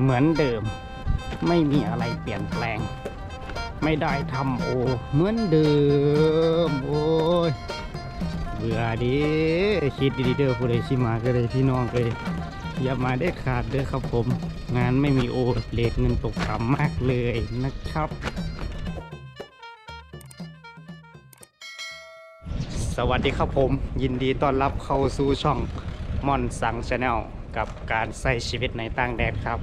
เหมือนเดิม ไม่มีอะไรเปลี่ยนแปลง ไม่ได้ทำโอ เหมือนเดิม โอ้ยเบื่อดิคิดดีๆเด้อผู้ใดชิมาก็เลยพี่น้องเลยอย่ามาได้ขาดเด้อครับผม งานไม่มีโอเลทเงินตกต่ำมากเลยนะครับสวัสดีครับผม ยินดีต้อนรับเข้าสู่ช่องมอนสังชาแนล กับการใช้ชีวิตในต่างแดนครับ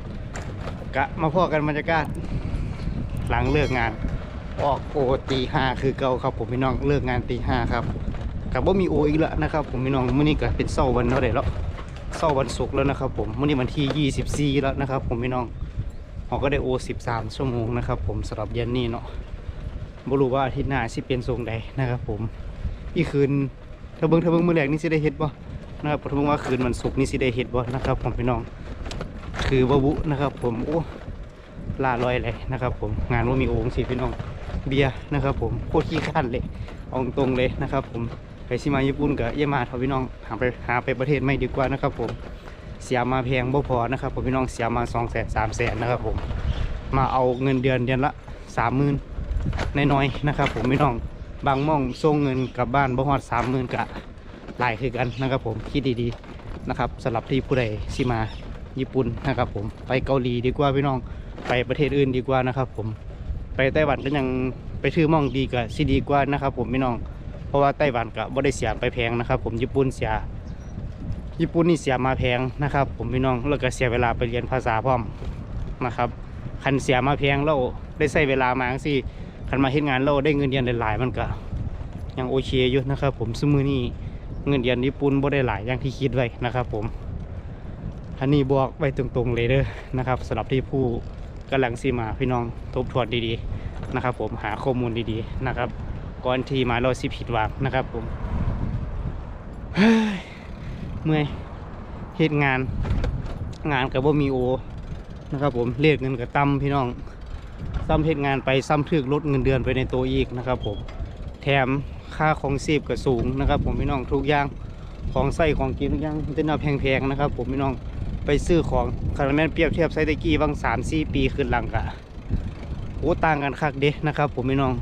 กะมาพอกันบรรยากาศ หลังเลิกงาน ออกโอตีห้าคือเก่าครับ ผมพี่น้องเลิกงานตีห้าครับกับว่ามีโออีกแล้วนะครับ ผมพี่น้องมื้อนี้ก็เป็นเสาร์วันเท่าไหร่แล้วเสาร์วันศุกร์แล้วนะครับ ผมมื้อนี้วันที่ 24 แล้วนะครับ ผมพี่น้องเราก็ได้โอ13 ชั่วโมงนะครับ ผมสำหรับเย็นนี้เนาะบ่รู้ว่าอาทิตย์หน้าสิเป็นทรงใดนะครับ ผมอีคืนถ้าเบิ่งถ้าเบิ่งมือแรกนี่สิได้เฮ็ดบ่ นะครับถ้าเบิ่งว่าคืนมันศุกร์นี่สิได้เฮ็ดบ่นะครับ ผมพี่น้อง คือบ่บุนะครับ ผมโอ้ลาลอยเลยนะครับ ผมงานว่ามีโอ่งสิพี่น้องเบียร์นะครับผมโคตรขี้ข้านเลยเอาตรงเลยนะครับ ผมไปสิมาญี่ปุ่นก็อย่ามาเถอะพี่น้องหาไปหาไปประเทศไม่ดีกว่านะครับ ผมเสียมาแพงบ่พอนะครับ ผมพี่น้องเสียมา2 0 0 0 0 0 3 0 0 0นนะครับ ผมมาเอาเงินเดือนเดือนละ30,000น้อยๆนะครับ ผมพี่น้องบางม่องส่งเงินกลับบ้านบ่ฮอดสามหมื่นกะ หลายคือกันนะครับผมคิดดีๆนะครับสำหรับที่ผู้ใดสิมาญี่ปุ่นนะครับผมไปเกาหลีดีกว่าพี่น้องไปประเทศอื่นดีกว่านะครับผมไปไต้หวันก็ยังไปชื่อม่องดีกว่าสิดีกว่านะครับผมพี่น้องเพราะว่าไต้หวันก็บ่ได้เสียไปแพงนะครับ ผมญี่ปุ่นเสียญี่ปุ่นนี่เสียมาแพงนะครับ ผมพี่น้องแล้วก็เสียเวลาไปเรียนภาษาพร้อมนะครับคันเสียมาแพงแล้วได้ใช้เวลามาจังซี่คันมาเฮ็ดงานเราได้เงินเดือนหลายๆมันก็ยังโอเคอยู่นะครับ ผมซึ่งมือนี้ เงินเดือนญี่ปุ่นบ่ได้หลายอย่างที่คิดไว้นะครับ ผม อันนี้บอกไว้ตรงๆเลยเด้อนะครับสำหรับที่ผู้กำลังซีมาพี่น้องทบทวนดีๆนะครับ ผมหาข้อมูลดีๆนะครับ ก่อนที่มาเราสิผิดหวังนะครับผมเฮ้ยเมื่อยเฮ็ดงานงานกับบ่มีโอนะครับ ผมเรียกเงินกับต่ำพี่น้องซ้ำเฮ็ดงานไปซ้ำถึกลดเงินเดือนไปในตัวอีกนะครับ ผม แถม ค่าของซีบก็สูงนะครับ ผมพี่น้องทุกอย่างของใส่ของกินทุกอย่างมันจะน่าแพงๆนะครับ ผมพี่น้องไปซื้อของคาราเมนเปรียบเทียบไซตะกี้บางสามสี่ปีขึ้นหลังกะโอ้ต่างกันคักเด้นะครับ ผมพี่น้อง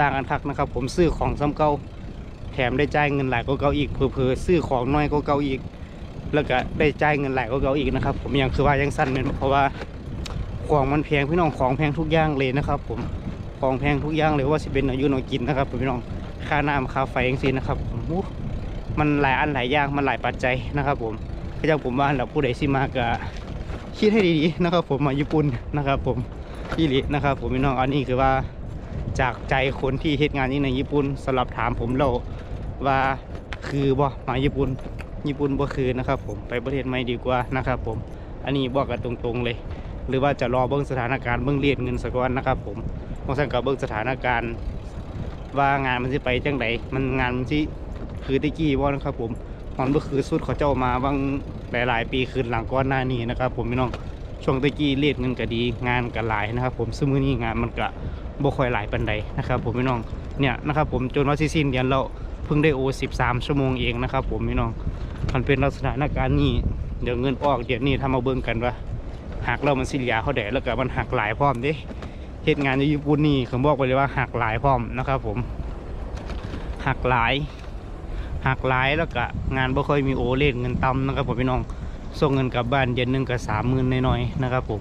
ต่างกันคักนะครับ ผมซื้อของซ้ำเก่าแถมได้จ่ายเงินหลายกว่าเก่าอีกเผื่อๆซื้อของน้อยกว่าเก่าอีก แล้วก็ได้จ่ายเงินหลายกว่าเก่าอีกนะครับ ผมยังคือว่ายังสั้นเป็นเพราะว่าของมันแพงพี่น้องของแพงทุกอย่างเลยนะครับ ผมของแพงทุกอย่างเลยว่าสิเป็นอายุน้อกินนะครับผมพี่น้อง ค่าน้ำค่าไฟเองสินะครับผมมันหลายอันหลายอย่างมันหลายปัจจัยนะครับ ผมก็จะผมว่าเราผู้ใดสิมาก็คิดให้ดีๆนะครับ ผมมาญี่ปุ่นนะครับ ผมพี่ลินะครับ ผมพี่น้องอันนี้คือว่าจากใจคนที่เฮ็ดงานนี้ในญี่ปุ่นสำหรับถามผมเราว่าคือบ่มาญี่ปุ่นญี่ปุ่นบ่คือนะครับ ผมไปประเทศไม่ดีกว่านะครับ ผมอันนี้บอกกันตรงๆเลย หรือว่าจะรอเบิ้องสถานการณ์เบิ้องเรียนเงินสักวันนะครับ ผมบางท่านก็เบิ้องสถานการณ์ ว่างานมันจะไปจังไดมันงานมันที่คือตะกี้ว่านะครับ ผมมันก็คือสุดเขาเจ้ามาบางหลาย ๆ ปีคืนหลังก้อนหน้านี้นะครับ ผมพี่น้องช่วงตะกี้เรียนเงินก็ดีงานก็หลายนะครับ ผมซึ่งมื้อนี้งานมันก็บ่ค่อยหลายปานใดนะครับ ผมพี่น้องเนี่ยนะครับ ผมจนว่าสิสิ้นเดือนเราเพิ่งได้โอ13 ชั่วโมงเองนะครับ ผมพี่น้องมันเป็นลักษณะการนี้เดี๋ยวเงินออกเดี๋ยวนี้ทำมาเบิ่งกันว่าหักเรามันสิเหลียเขาแดดแล้วก็มันหักหลายพร้อมเดิ เหตุงานในญี่ปุ่นนี่ผมบอกไปเลยว่าหักหลายพร้อมนะครับ ผมหักหลายหักหลายแล้วก็งานบ่ค่อยมีโอเล่นเงินต่ำนะครับผมพี่น้องส่งเงินกลับบ้านเดือนหนึ่งก็สามหมื่นน้อยๆนะครับ ผม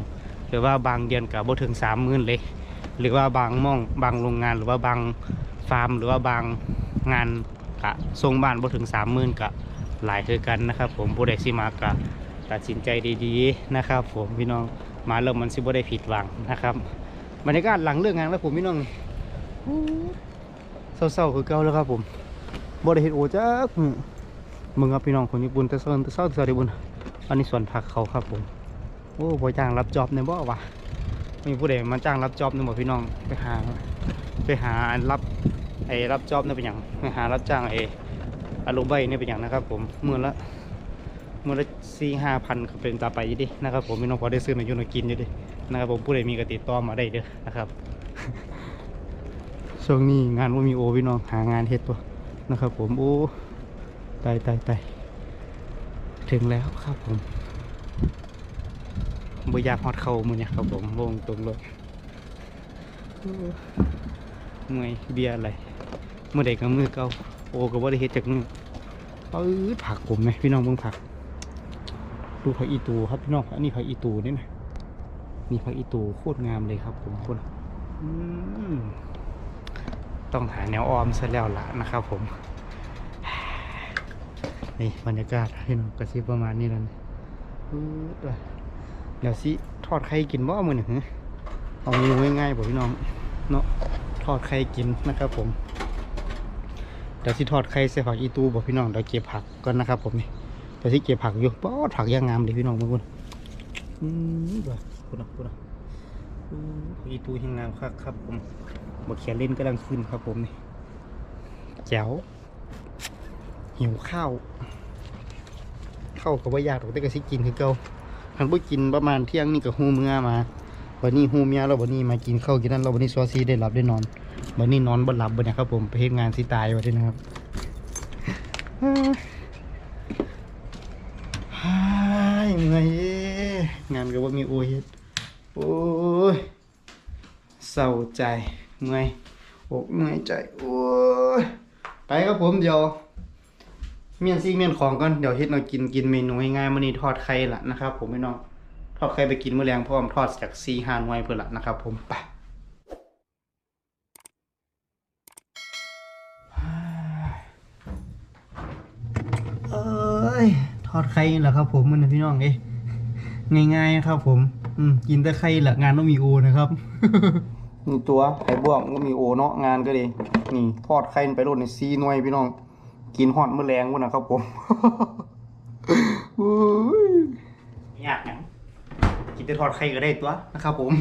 หรือว่าบางเดือนก็บ่ถึงสามหมื่นเลย หรือว่าบางม่องบางโรงงานหรือว่าบางฟาร์ม หรือว่าบางงานกะส่งบ้านบ่ถึงสามหมื่นกะหลายคือกันนะครับ ผมผู้ใดสิมากะตัดสินใจดีๆนะครับ ผมพี่น้องมาเริ่มมันสิบ่ได้ผิดหวังนะครับ บรรยากาศหลังเลิกงงานแล้วผมพี่น้องเศร้าๆคือเก่าแล้วครับผมบ่ได้เห็นโอจักมึงครับพี่น้องคนญี่ปุ่นแต่เศร้าแต่เศร้าแต่เศร้าที่บุญอันนี้สวนผักเขาครับผมโอ้บ่จ้างรับจอบเนี่ยบ่วะมีผู้ใดมาจ้างรับจอบเนี่ยบ่พี่น้องไปหาไปหาอันรับไอ้รับจอบเนี่ยเป็นหยังไปหารับจ้างไอ้อารมณ์ใบเนี่ยเป็นหยังนะครับ ผมเมื่อละมื่อละสี่ห้าพันเป็นตาไปยู่ดินะครับผมพี่น้องพอได้ซื้อมาอยู่มากินอยู่ดิ นะครับผมผู้ใดมีกติดต่อมาได้เด้อนะครับช่วงนี้งานว่ามีโอพี่น้องหางานเฮ็ดตัวนะครับ ผมโอ้ตายตายตายถึงแล้วครับผมบ่อยากฮอดเข้ามือเนี่ยครับผมวงตรงเลยเมื่อยเบียอะไรเมื่อใดก็มือเก่าโอก็บ่ได้เฮ็ดจากมือเออผักผมไหมพี่น้องเบิ่งผัก ดูผักอีตูครับพี่น้องอันนี้ผักอีตูนี่นะ นี่ผักอีตูโคตรงามเลยครับผมคนอืมต้องหาแนวออมซะแล้วล่ะนะครับผม นี่บรรยากาศพี่น้องกระซิบประมาณนี้แล้วนะอือว่ะเดี๋ยวสิทอดไข่กินบ่มือหนึ่งเอาเมนูง่ายๆบ่พี่น้องเนาะทอดไข่กินนะครับผมเดี๋ยวสิทอดไข่ใส่ผักอีตูบ่พี่น้องเดี๋ยวเก็บผักก่อนนะครับผมนี่เดี๋ยวสิเก็บผักอยู่ป๊อผักย่างงามเลยพี่น้องเพื่อนอืม คุณนะคุณนะอีตูย่างงามครับครับผมหมดเขียนเล่นกำลังขึ้นครับผมนี่แจ๋วหิวข้าวข้าวก็บ่อยากหรอกแต่ก็สิกินคือเก่าคันบ่กินประมาณเที่ยงนี่ก็ฮู้เมื่อมาวันนี้ฮู้เมียแล้ววันนี้มากินข้าวกินนั่นแล้ววันนี้ซอซีได้หลับได้นอนวันนี้นอนบ่หลับบ่เนี่ยครับผมไปเฮ็ดงานสิตายวันนี้นะครับฮ่ายเมื่อยงานก็บ่มีโอเฮ็ด โอ้ยเศร้าใจเมื่อยอกเมื่อยใจโอ้ยไปครับผมเดี๋ยวเมียนซีเมียนของก่อนเดี๋ยวเฮ็ดเรากินกินเมนูง่ายๆมื้อนี้ทอดไข่ละนะครับ ผมพี่น้องทอดไข่ไปกินมื้อแรงพร้อมทอดจาก4 5หน่วยเพิ่นละนะครับ ผมไปเอ้ยทอดไข่นี่แหละครับ ผมมื้อนี้พี่น้องเอ้ยง่ายๆครับผม อืมกินแต่ไข่ละงานต้องมีโอนะครับ นี่ตัวไข่บ่วงก็มีโอเนาะงานก็ดีนี่ทอดไข่ไปโลดใน4หน่วยพี่น้อง กินฮอดมื้อแรงพุ่นนะครับผมอุ้ยยากหยังกินแต่ทอดไข่ก็ได้ตัวนะครับผม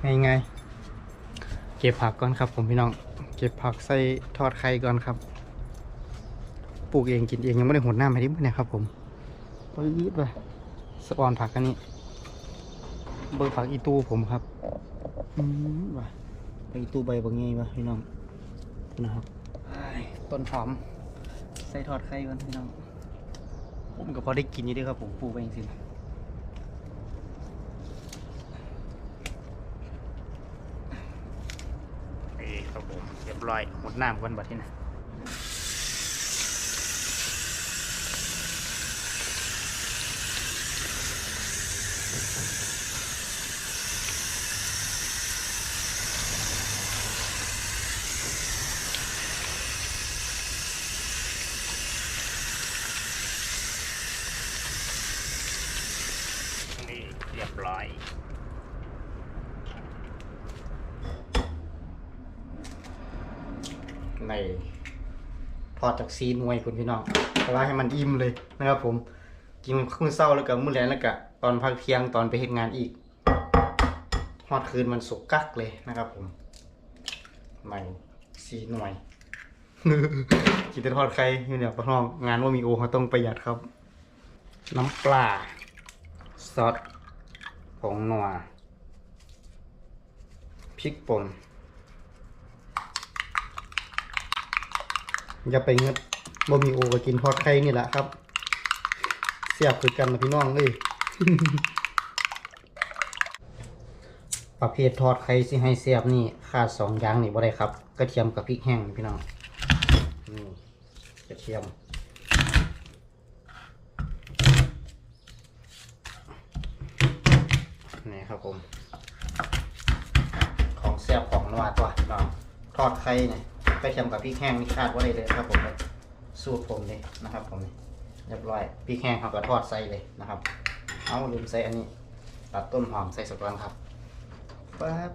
ไงไงๆเก็บผักก่อนครับ ผมพี่น้อง เก็บผักใส่ทอดไข่ก่อนครับปลูกเองกินเองยังไม่ได้หดน้ำให้ดิบเนี่ยครับ ผมปื๊ดไปสะออนผักอันนี้ เบอร์ผักอีตูผมครับอืมว่ะใบอีตูใบบางไงวะพี่น้องนะครับอ้ายต้นหอม ใส่ทอดไข่ก่อนพี่น้องผมก็พอได้กินอยู่เด้วยครับผมปลูกไปเองสินี่ครับผมเรียบร้อยหมดน้ำกันบัดที่นะนี่เรียบร้อย ใน ทอดจากซีนวยคุณพี่น้องแต่ว่าให้มันอิ่มเลยนะครับผมกินมื้อเช้าแล้วก็มื้อแลงแล้วก็ตอนพักเที่ยงตอนไปเฮ็ดงานอีกทอดคืนมันสุกกักเลยนะครับผมใหม่ซีหน่วยกินแต่ทอดไข่เนี่ยพี่น้องงานว่ามีโอเขาต้องประหยัดครับ น้ำปลาซอสผงนัวพริกป่น อย่าไปเงืดบ่มีโอก็กินทอดไข่นี่แหละครับเสียบคือกันนะพี่น้องเลยประเภททอดไข่สิให้เสียบนี่ขาดสองอย่างนี่บ่ได้ครับกระเทียมกับพริกแห้งพี่น้องนี่กระเทียมนี่ครับผม ของแซ่บของนัวตัวพี่น้องทอดไข่เนี่ย กระเทียมกับพริกแห้งนี่คาดว่าได้เลยครับผมสูตรผมเลยนะครับ ผมนี่เรียบร้อยพริกแห้งเขาก็ทอดใส่เลยนะครับ เอาลืมใส่อันนี้ ตัดต้นหอมใส่สักก่อนครับปั๊บ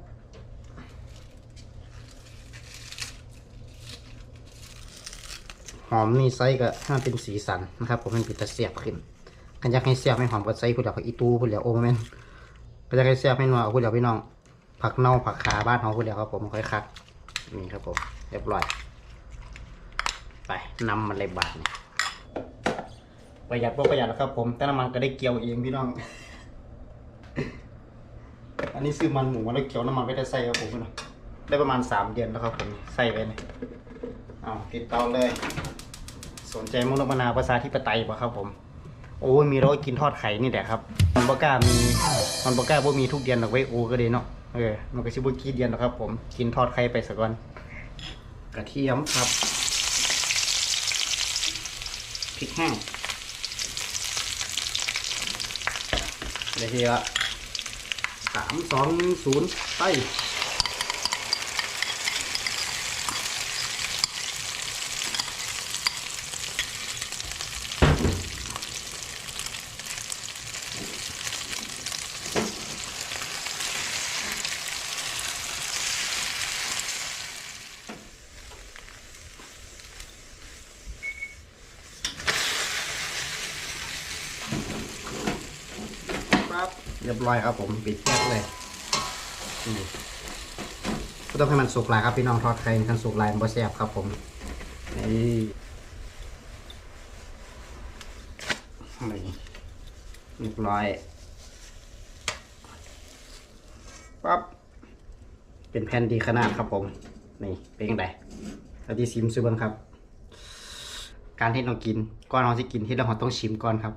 หอมนี่ใส่ก็ให้มันเป็นสีสันนะครับ ผมมันเป็นตะเสียบขึ้นกันอยากให้เสียบให้หอมก็ใส่ผู้เดียวผักอีตูผู้เดียวโอ้แม่นก็จะให้เสียบให้นัวผู้เดียวพี่น้องผักเน่าผักขาบ้านเขาผู้เดียวครับผมค่อยคัดนี่ครับผม เรียบร้อย ไปนำมันเลยบาทนี่ประหยัดบ่ประหยัดแล้วครับ ผมแต่น้ำมันก็ได้เกี่ยวเองพี่น้อง อันนี้ซื้อมันหมูมาแล้วเกี่ยวน้ำมันไว้ได้ใส่ครับผมพี่น้องได้ประมาณสามเดือนแล้วครับผมใส่ไว้เนี่ยเอาปิดเตาเลย สนใจมุกนกมะนาวภาษาที่ปไตยปะครับผม โอ้ยมีเรากินทอดไข่นี่แหละครับ มันบก้ามีมันบก้าบ่มีทุกเดือนหรอกไว้โอ้ก็ดีเนาะเออมันก็สิบ่กี่เดือนหรอกครับ ผมกินทอดไข่ไปสักก่อน กระเทียมครับพริกแห้งเดี๋ยวทีละสามสองศูนย์ไป ค เรียบร้อยครับผมปิดแก๊สเลยก็ต้องให้มันสุกลายครับพี่น้องทอดไข่มันสุกลายมันบแซ่บครับผมนี่นี่เรียบร้อยปั๊บเป็นแผ่นดีขนาดครับผม นี่เป็นยังไงแล้วที่ซิมซื้อบ้างครับ การที่เรากินก่อนเราจะกินที่เราต้องชิมก่อนครับ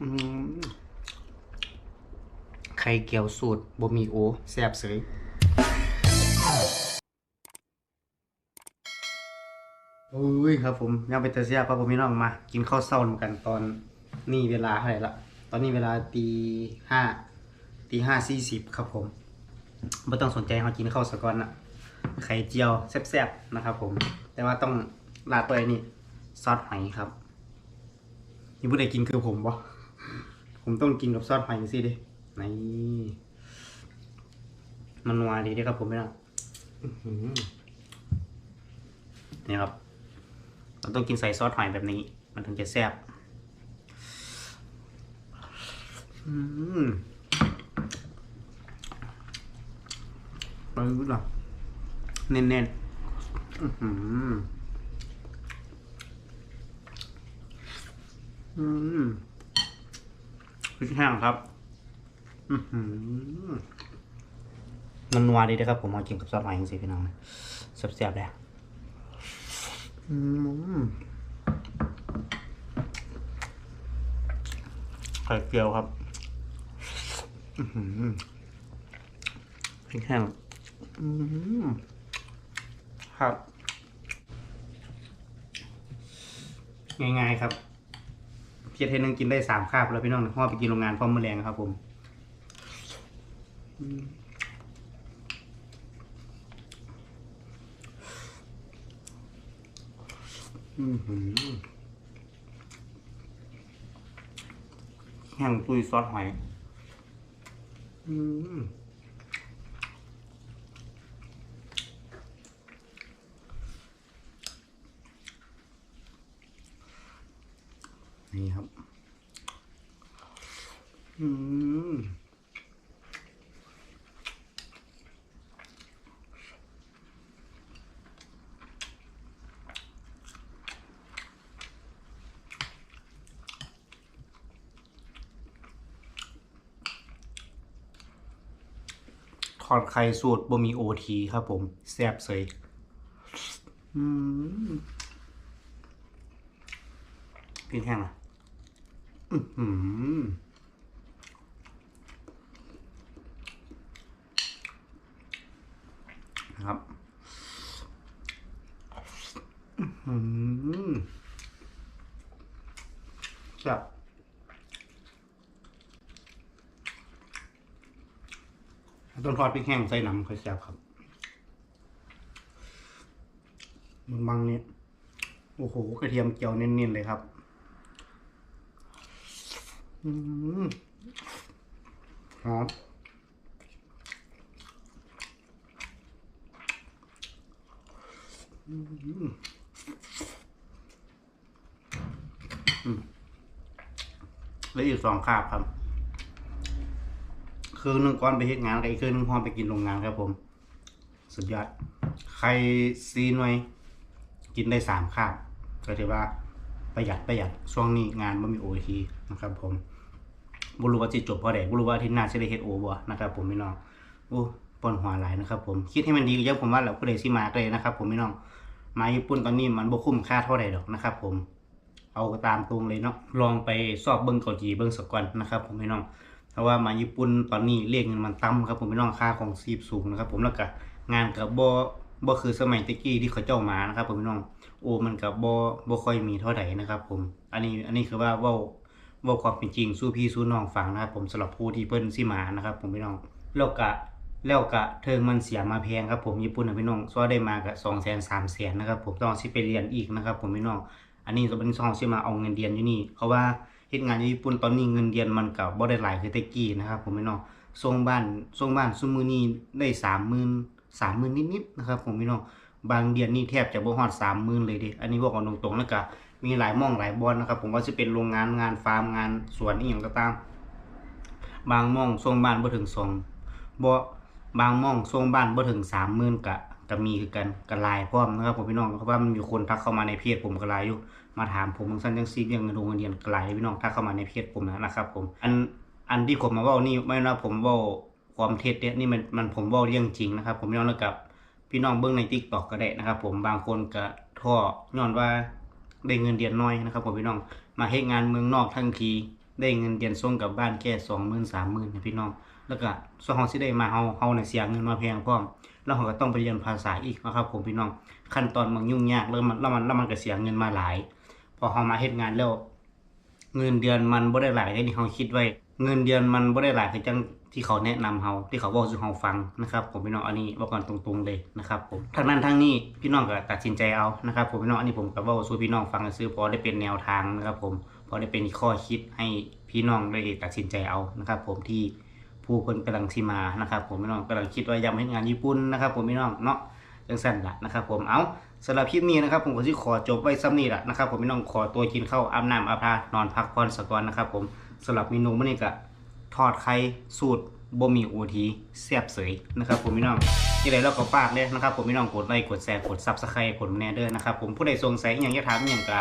อืม ข่เกี๊ยวสูตรบะหมี่โอแซ่บเสยอุ้ยครับผมยังเป็นตาเสียครับผมพี่น้องมา กินข้าวเศร้าเหมือนกันตอนนี่เวลาเท่าไหร่ละตอนนี้เวลาตีห้าตีห้าสี่สิบครับผมไม่ต้องสนใจเขากินข้าวสะก่อนนะไข่เจียวแซ่บๆนะครับ ผม แต่ว่าต้องราดด้วยนี่ซอสหอยครับนี่ผู้ใดกินคือผมปะผมต้องกินกับซอสหอยสิดิ นี่มันนัวดีด้วยครับผมไม่ต้องอื้อหือนี่ครับ เราต้องกินใส่ซอสหอยแบบนี้ มันถึงจะแซ่บอืมไปรู้หรอเน้นๆอื้อหืออืมพริกแห้งครับอือหือ มันนัวดีนะครับ ผมมากินกับซอสหอยจริงๆพี่น้องแซ่บๆเลยอืมไข่เจียวครับอือหือพริกแห้งอืมครับ ง่ายๆครับเพียรเทนึงกินได้สามคาบแล้วพี่น้องเพราะว่อไปกินโรงงานพร้อมมือแรงครับผมอืมอื้อหือ แห้งตุยซอสหอยอืมนี่ครับ อืม ทอดไข่สูตรบะหมี่โอทีครับผมแซ่บเสยอืมพี่แห้งอะอื้อหือนะครับอื้อหือแซ่บ ต้นทอดพริกแห้งใส่น้ำค่อยแซ่บครับมันบังนี่โอ้โหกระเทียมเจียวเน้นๆเลยครับหอมแล้วอีกสองคาบครับ คืนหนึ่งก้อนไปเฮ็ดงานกับอีกคืนหนึ่งพอไปกินโรงงานครับผม สุดยอด ใครซีหน่วย กินได้สามคาบก็ถือว่าประหยัดประหยัดช่วงนี้งานไม่มีโอทีนะครับ ผมบ่รู้ว่าจะจบพราะใดบ่รู้ว่าที่หน้าจะได้เฮ็ดโอบ่นะครับ ผมพี่น้องโอ้ปนหัวหลายนะครับ ผมคิดให้มันดีเยอะผมว่าแล้วผู้ใดสิมาเลยนะครับ ผมพี่น้องมาญี่ปุ่นตอนนี้มันบ่คุ้มค่าเท่าใดดอกนะครับ ผมเอาตามตรงเลยเนาะลองไปสอบเบิ้งเกาหลีเบิ้งสกอนนะครับ ผมพี่น้อง เพราะว่ามาญี่ปุ่นตอนนี้เรียกเงินมันต่ำครับผมพี่น้องค่าของชีพสูงนะครับ ผมแล้วก็งานกับบ่บ่คือสมัยตะกี้ที่เขาเจ้ามานะครับผมพี่น้องโอ้มันกับบ่บ่ค่อยมีเท่าไหร่นะครับ ผม อันนี้อันนี้คือว่าว้าว้าความเป็นจริงสู้พี่สู้น้องฟังนะครับ ผมสำหรับผู้ที่เพิ่นสิมานะครับ ผมพี่น้องแล้วก็แล้วก็เทิงมันเสียมาแพงครับผมญี่ปุ่นนะพี่น้องซัวได้มาก็200,000 300,000นะครับผมต้องสิไปเรียนอีกนะครับ ผมพี่น้อง อันนี้จะเป็นซองสิมาเอาเงินเดือนอยู่นี่ เพราะว่า เฮ็ดงานอยู่ญี่ปุ่นตอนนี้เงินเดือนมันก็บ่ได้หลายคือแต่กี้นะครับ ผมพี่น้องส่งบ้านส่งบ้านซุมื้อนี้ได้30,000 30,000นิดๆนะครับ ผมพี่น้องบางเดือนนี่แทบจะบ่ฮอด30,000เลยเด้อันนี้บอกกันตรงๆแล้วก็มีหลายม่องหลายบอนนะครับผมว่าสิเป็นโรงงานงานฟาร์มงานสวนอีหยังก็ตาม บางม่องส่งบ้านบ่ถึงสองบ่บางม่องส่งบ้านบ่ถึง30,000ก็ ก็มีคือกันก็หลายพร้อมนะครับผมพี่น้องเพราะว่ามันมีคนทักเข้ามาในเพจผมก็หลายอยู่มาถามผมสั้นจังซีเรื่องเงินโรงเรียนไกลพี่น้องถ้าเข้ามาในเพจผมนะครับผมอันอันที่ผมมาว้านี่ไม่นะผมว้าความเท็จเนี่ยนี่มันมันผมว้าเรื่องจริงนะครับ ผมย้อนแล้วกับพี่น้องเบิ่งใน TikTok ก็ได้นะครับ ผมบางคนก็ท้อย้อนว่าได้เงินเดือนน้อยนะครับผมพี่น้องมาเฮ็ดงานเมืองนอกทั้งทีได้เงินเดือนส่งกับบ้านแค่20,000 30,000นะพี่น้อง แล้วก็ส่วนเฮาสิได้มาเฮาเฮาน่ะเสียเงินมาแพงพร้อม แล้วเฮาก็ต้องไปเรียนภาษาอีกนะครับ ผมพี่น้องขั้นตอนมันยุ่งยากแล้วมันแล้วมันแล้วมันก็เสียเงินมาหลาย พอเขามาเฮ็ดงานแล้ว เงินเดือนมันบ่ได้หลายที่เขาคิดไว้ เงินเดือนมันบ่ได้หลายคือจังที่เขาแนะนำเฮาที่เขาบอกสู่เฮาฟังนะครับ ผมพี่น้องอันนี้บอกก่อนตรงๆเลยนะครับผมทางนั้นทางนี้พี่น้องก็ตัดสินใจเอานะครับ ผมพี่น้องอันนี้ผมก็เว้าสู่พี่น้องฟังซื้อพอได้เป็นแนวทางนะครับ ผมพอได้เป็นข้อคิดให้พี่น้องได้ตัดสินใจเอานะครับ ผมที่ ผู้คนกำลังสิมานะครับผมพี่น้องกำลังคิดว่าอยากมาเฮ็ดงานญี่ปุ่นนะครับผมพี่น้องเนาะจังสั้นละนะครับผมเอาสำหรับคลิปนี้นะครับผมก็สิขอจบไว้ซ้ำนี้ละนะครับผมไม่ต้องขอตัวกินข้าวอาบน้ำอาบท่านอนพักผ่อนสักก่อนนะครับผมสำหรับเมนูมื้อนี้ก็ทอดไข่สูตรบ่มีโอทีแซ่บเสยนะครับผมพี่น้องที่ใดเราก็ฝากเลยนะครับผมพี่น้องกดไลค์กดแชร์กดซับสไครต์กดแนเดอร์นะครับผมผู้ใดสงสัยอย่างอยากถามอย่างก็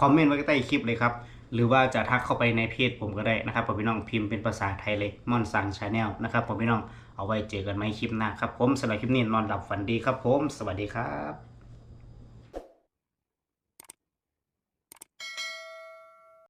คอมเมนต์ไว้ใต้คลิปเลยครับ หรือว่าจะทักเข้าไปในเพจผมก็ได้นะครับผมพี่น้องพิมพ์เป็นภาษาไทยเลยมอนซังชาแนลนะครับผมพี่น้องเอาไว้เจอกันไหมคลิปหน้าครับผมสำหรับคลิปนี้นอนหลับฝันดีครับผม สวัสดีครับ